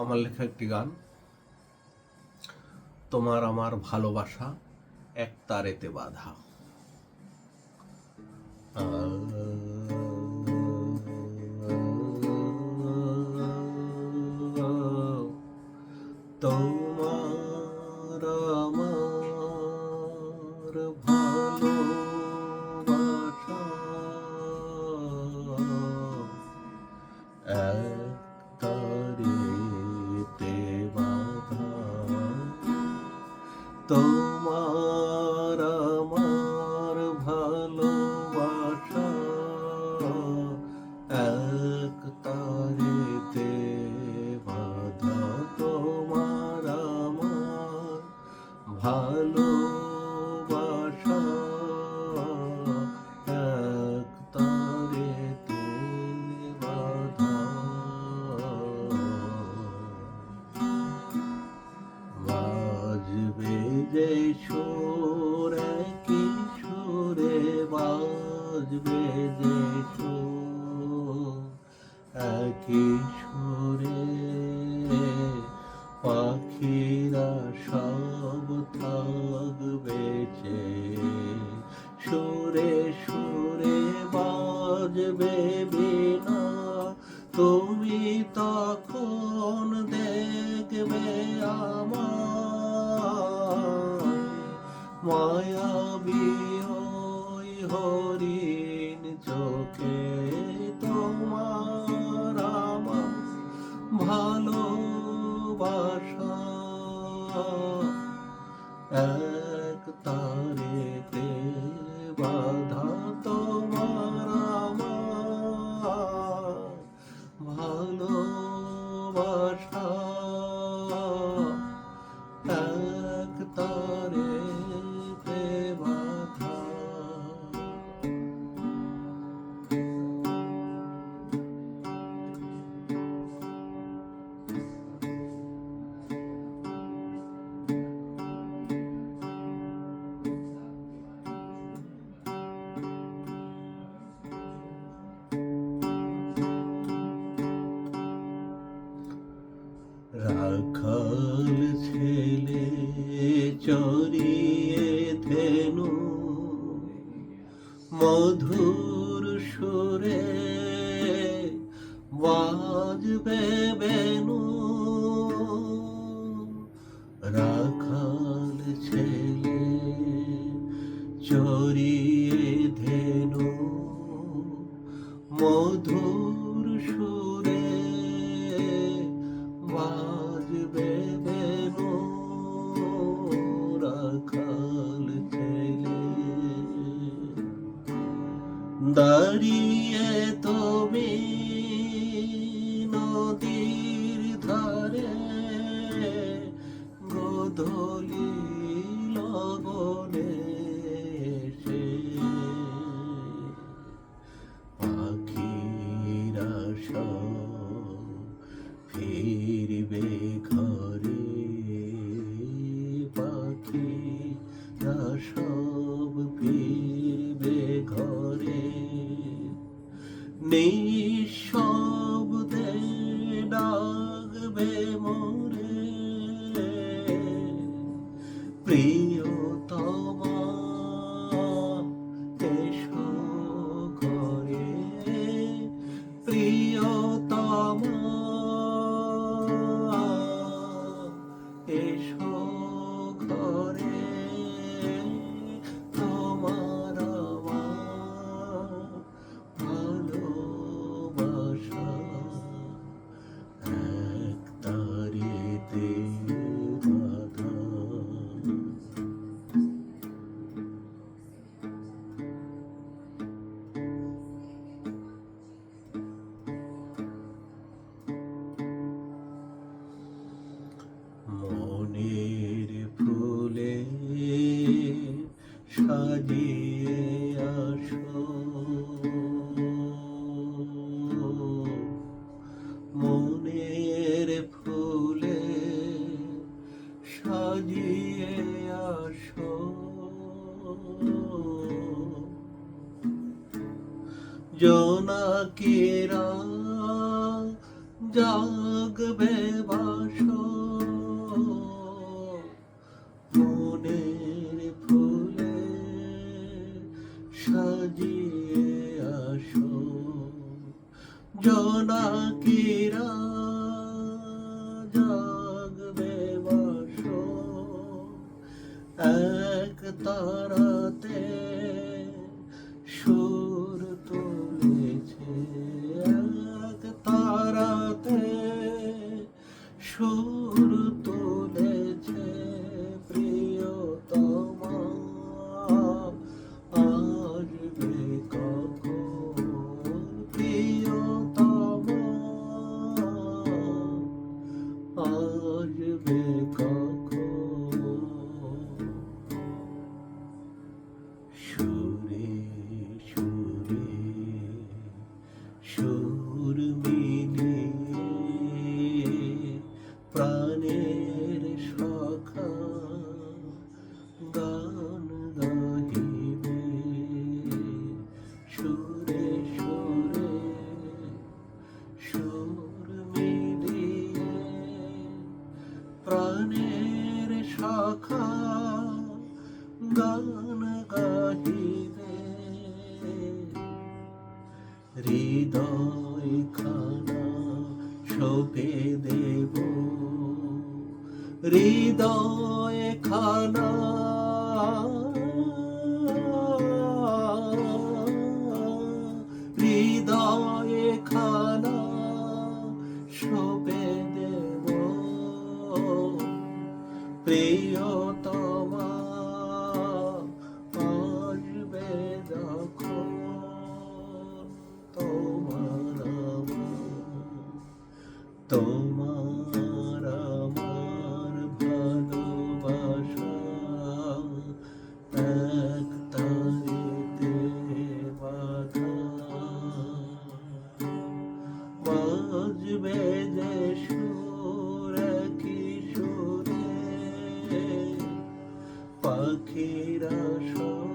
আমার লেখা একটি গান। তোমার আমার ভালোবাসা এক তারেতে বাধা। তোমার আমার সুর কি সুরে বাজবে যে একই সুরে পাখিরা সব থাকবে যে। সুরে সুরে বাজবে বিনা, তুমি তখন দেখবে আমার। মায়াবী ওই হরিণ চোখে তোমার আমার ভালোবাসা। এক তারেতে বাধা তোমার আমার ভালোবাসা। রাখাল ছেলে চরিয়ে ধেনু মধুর সুরে বাজবে বেনু। control প্রিয়তমা মনের ফুলে সাজিয়ে আসো। মনের ফুলে সাজিয়ে আসো। জোনাকিরা বা এক তারা শাখা গান গাহিবে। হৃদয় খানা শোভে দেব। হৃদয় খানা প্রিয়তম। পাখিরা সব